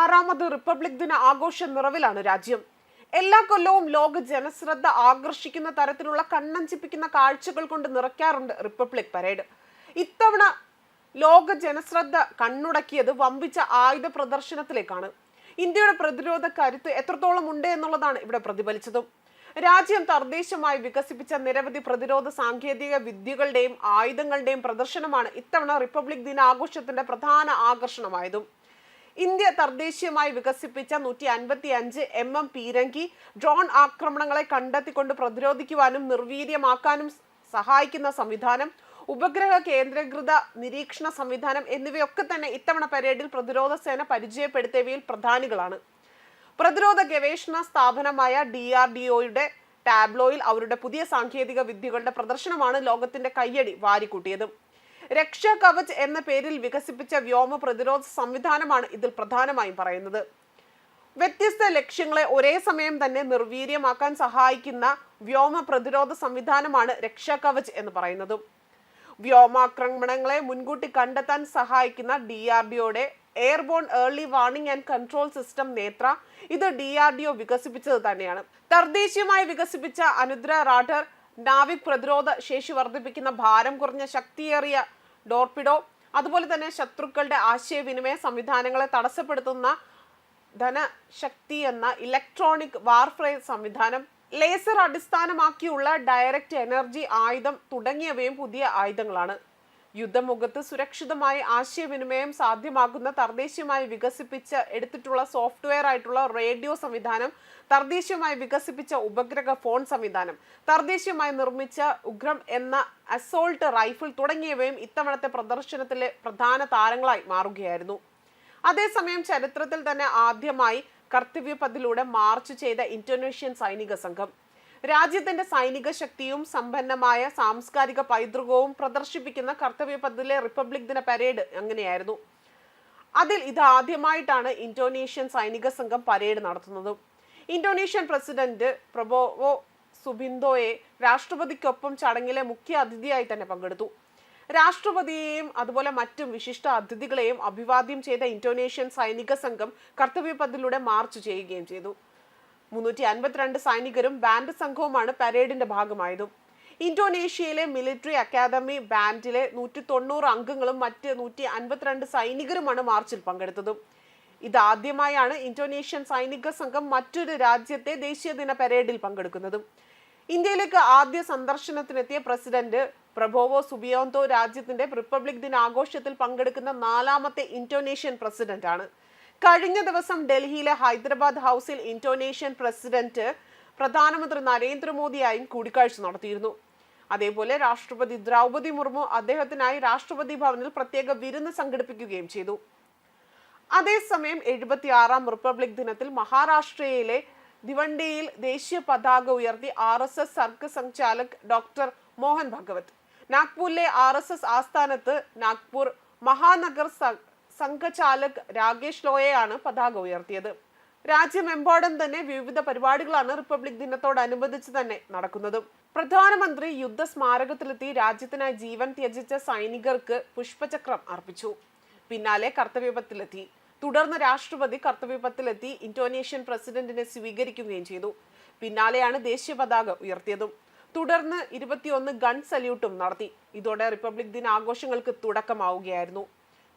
ആറാമത് റിപ്പബ്ലിക് ദിന ആഘോഷ നിറവിലാണ് രാജ്യം. എല്ലാ കൊല്ലവും ലോക ജനശ്രദ്ധ ആകർഷിക്കുന്ന തരത്തിലുള്ള കണ്ണഞ്ചിപ്പിക്കുന്ന കാഴ്ചകൾ കൊണ്ട് നിറയ്ക്കാറുണ്ട് റിപ്പബ്ലിക് പരേഡ്. ഇത്തവണ ലോക ജനശ്രദ്ധ കണ്ണുടക്കിയത് വമ്പിച്ച ആയുധ പ്രദർശനത്തിലേക്കാണ്. ഇന്ത്യയുടെ പ്രതിരോധ കരുത്ത് എത്രത്തോളം ഉണ്ട് എന്നുള്ളതാണ് ഇവിടെ പ്രതിഫലിച്ചതും. രാജ്യം തദ്ദേശമായി വികസിപ്പിച്ച നിരവധി പ്രതിരോധ സാങ്കേതിക വിദ്യകളുടെയും ആയുധങ്ങളുടെയും പ്രദർശനമാണ് ഇത്തവണ റിപ്പബ്ലിക് ദിനാഘോഷത്തിന്റെ പ്രധാന ആകർഷണമായതും. ഇന്ത്യ തദ്ദേശീയമായി വികസിപ്പിച്ച നൂറ്റി അൻപത്തി അഞ്ച് എം എം പീരങ്കി ഡ്രോൺ ആക്രമണങ്ങളെ കണ്ടെത്തിക്കൊണ്ട് പ്രതിരോധിക്കുവാനും നിർവീര്യമാക്കാനും സഹായിക്കുന്ന സംവിധാനം ഉപഗ്രഹ കേന്ദ്രീകൃത നിരീക്ഷണ സംവിധാനം എന്നിവയൊക്കെ തന്നെ ഇത്തവണ പരേഡിൽ പ്രതിരോധ സേന പരിചയപ്പെടുത്തിയവയിൽ പ്രധാനികളാണ്. പ്രതിരോധ ഗവേഷണ സ്ഥാപനമായ ഡി ആർ ഡി ഒയുടെ ടാബ്ലോയിൽ അവരുടെ പുതിയ സാങ്കേതിക വിദ്യകളുടെ പ്രദർശനമാണ് ലോകത്തിന്റെ കയ്യടി വാരിക്കൂട്ടിയത്. രക്ഷാ കവച് എന്ന പേരിൽ വികസിപ്പിച്ച വ്യോമ പ്രതിരോധ സംവിധാനമാണ് ഇതിൽ പ്രധാനമായും പറയുന്നത്. വ്യത്യസ്ത ലക്ഷ്യങ്ങളെ ഒരേ സമയം തന്നെ നിർവീര്യമാക്കാൻ സഹായിക്കുന്ന വ്യോമ പ്രതിരോധ സംവിധാനമാണ് രക്ഷാ കവച് എന്ന് പറയുന്നത്. വ്യോമാക്രമണങ്ങളെ മുൻകൂട്ടി കണ്ടെത്താൻ സഹായിക്കുന്ന D R ഡിഒയുടെ airborne early warning and control system Netra ഇത് ഡി ആർ ഡി ഒ വികസിപ്പിച്ചത് തന്നെയാണ്. തദ്ദേശീയമായി വികസിപ്പിച്ച അനുദ്ര റാഡർ നാവിക് പ്രതിരോധ ശേഷി വർദ്ധിപ്പിക്കുന്ന ഭാരം കുറഞ്ഞ ശക്തിയേറിയ ഡോർപിഡോ അതുപോലെ തന്നെ ശത്രുക്കളുടെ ആശയവിനിമയ സംവിധാനങ്ങളെ തടസ്സപ്പെടുത്തുന്ന ധനശക്തി എന്ന ഇലക്ട്രോണിക് വാർഫെയർ സംവിധാനം ലേസർ അടിസ്ഥാനമാക്കിയുള്ള ഡയറക്റ്റ് എനർജി ആയുധം തുടങ്ങിയവയും പുതിയ ആയുധങ്ങളാണ്. യുദ്ധമുഖത്ത് സുരക്ഷിതമായി ആശയവിനിമയം സാധ്യമാക്കുന്ന തദ്ദേശീയമായി വികസിപ്പിച്ച എടുത്തിട്ടുള്ള സോഫ്റ്റ്വെയർ ആയിട്ടുള്ള റേഡിയോ സംവിധാനം തദ്ദേശീയമായി വികസിപ്പിച്ച ഉപഗ്രഹ ഫോൺ സംവിധാനം തദ്ദേശീയമായി നിർമ്മിച്ച ഉഗ്രം എന്ന അസോൾട്ട് റൈഫിൾ തുടങ്ങിയവയും ഇത്തവണത്തെ പ്രദർശനത്തിലെ പ്രധാന താരങ്ങളായി മാറുകയായിരുന്നു. അതേസമയം ചരിത്രത്തിൽ തന്നെ ആദ്യമായി കർത്തവ്യപഥിലൂടെ മാർച്ച് ചെയ്ത ഇന്തോനേഷ്യൻ സൈനിക സംഘം. രാജ്യത്തിന്റെ സൈനിക ശക്തിയും സമ്പന്നമായ സാംസ്കാരിക പൈതൃകവും പ്രദർശിപ്പിക്കുന്ന കർത്തവ്യപഥിലെ റിപ്പബ്ലിക് ദിന പരേഡ് അങ്ങനെയായിരുന്നു. അതിൽ ഇത് ആദ്യമായിട്ടാണ് ഇന്തോനേഷ്യൻ സൈനിക സംഘം പരേഡ് നടത്തുന്നത്. ഇന്തോനേഷ്യൻ പ്രസിഡന്റ് പ്രബോവോ സുബിന്തോയെ രാഷ്ട്രപതിക്കൊപ്പം ചടങ്ങിലെ മുഖ്യ അതിഥിയായി തന്നെ പങ്കെടുത്തു. രാഷ്ട്രപതിയെയും അതുപോലെ മറ്റും വിശിഷ്ട അതിഥികളെയും അഭിവാദ്യം ചെയ്ത ഇന്തോനേഷ്യൻ സൈനിക സംഘം കർത്തവ്യപഥിലൂടെ മാർച്ച് ചെയ്യുകയും ചെയ്തു. മുന്നൂറ്റി അൻപത്തിരണ്ട് സൈനികരും ബാൻഡ് സംഘവുമാണ് പരേഡിന്റെ ഭാഗമായതും. ഇന്തോനേഷ്യയിലെ മിലിറ്ററി അക്കാദമി ബാൻഡിലെ നൂറ്റി തൊണ്ണൂറ് അംഗങ്ങളും മറ്റ് നൂറ്റി അൻപത്തിരണ്ട് സൈനികരുമാണ് മാർച്ചിൽ പങ്കെടുത്തതും. ഇതാദ്യമായാണ് ഇന്തോനേഷ്യൻ സൈനിക സംഘം മറ്റൊരു രാജ്യത്തെ ദേശീയ ദിന പരേഡിൽ പങ്കെടുക്കുന്നത്. ഇന്ത്യയിലേക്ക് ആദ്യ സന്ദർശനത്തിനെത്തിയ പ്രസിഡന്റ് പ്രഭോവോ സുബിയോന്തോ രാജ്യത്തിന്റെ റിപ്പബ്ലിക് ദിനാഘോഷത്തിൽ പങ്കെടുക്കുന്ന നാലാമത്തെ ഇന്തോനേഷ്യൻ പ്രസിഡന്റ് ആണ് കഴിഞ്ഞ ദിവസം ഡൽഹിയിലെ ഹൈദരാബാദ് ഹൗസിൽ ഇന്തോനേഷ്യൻ പ്രസിഡന്റ് പ്രധാനമന്ത്രി നരേന്ദ്രമോദിയായും കൂടിക്കാഴ്ച നടത്തിയിരുന്നു. അതേപോലെ രാഷ്ട്രപതി ദ്രൗപതി മുർമു അദ്ദേഹത്തിനായി രാഷ്ട്രപതി ഭവനിൽ പ്രത്യേക വിരുന്ന് സംഘടിപ്പിക്കുകയും ചെയ്തു. അതേസമയം എഴുപത്തിയാറാം റിപ്പബ്ലിക് ദിനത്തിൽ മഹാരാഷ്ട്രയിലെ ദിവണ്ടിയിൽ ദേശീയ പതാക ഉയർത്തി R S S Sarsanghchalak doctor Mohan Bhagwat നാഗ്പൂരിലെ R S S ആസ്ഥാനത്ത് നാഗ്പൂർ മഹാനഗർ സംഘചാലക് രാകേഷ് ലോയയാണ് പതാക ഉയർത്തിയത്. രാജ്യമെമ്പാടും തന്നെ വിവിധ പരിപാടികളാണ് റിപ്പബ്ലിക് ദിനത്തോടനുബന്ധിച്ച് തന്നെ നടക്കുന്നതും. പ്രധാനമന്ത്രി യുദ്ധ സ്മാരകത്തിലെത്തി രാജ്യത്തിനായി ജീവൻ ത്യജിച്ച സൈനികർക്ക് പുഷ്പചക്രം അർപ്പിച്ചു. പിന്നാലെ കർത്തവ്യപത്തിലെത്തി തുടർന്ന് രാഷ്ട്രപതി കർത്തവ്യപത്തിലെത്തി ഇന്തോനേഷ്യൻ പ്രസിഡന്റിനെ സ്വീകരിക്കുകയും ചെയ്തു. പിന്നാലെയാണ് ദേശീയ പതാക ഉയർത്തിയതും. തുടർന്ന് ഇരുപത്തിയൊന്ന് ഗൺ സല്യൂട്ടും നടത്തി. ഇതോടെ റിപ്പബ്ലിക് ദിന ആഘോഷങ്ങൾക്ക് തുടക്കമാവുകയായിരുന്നു.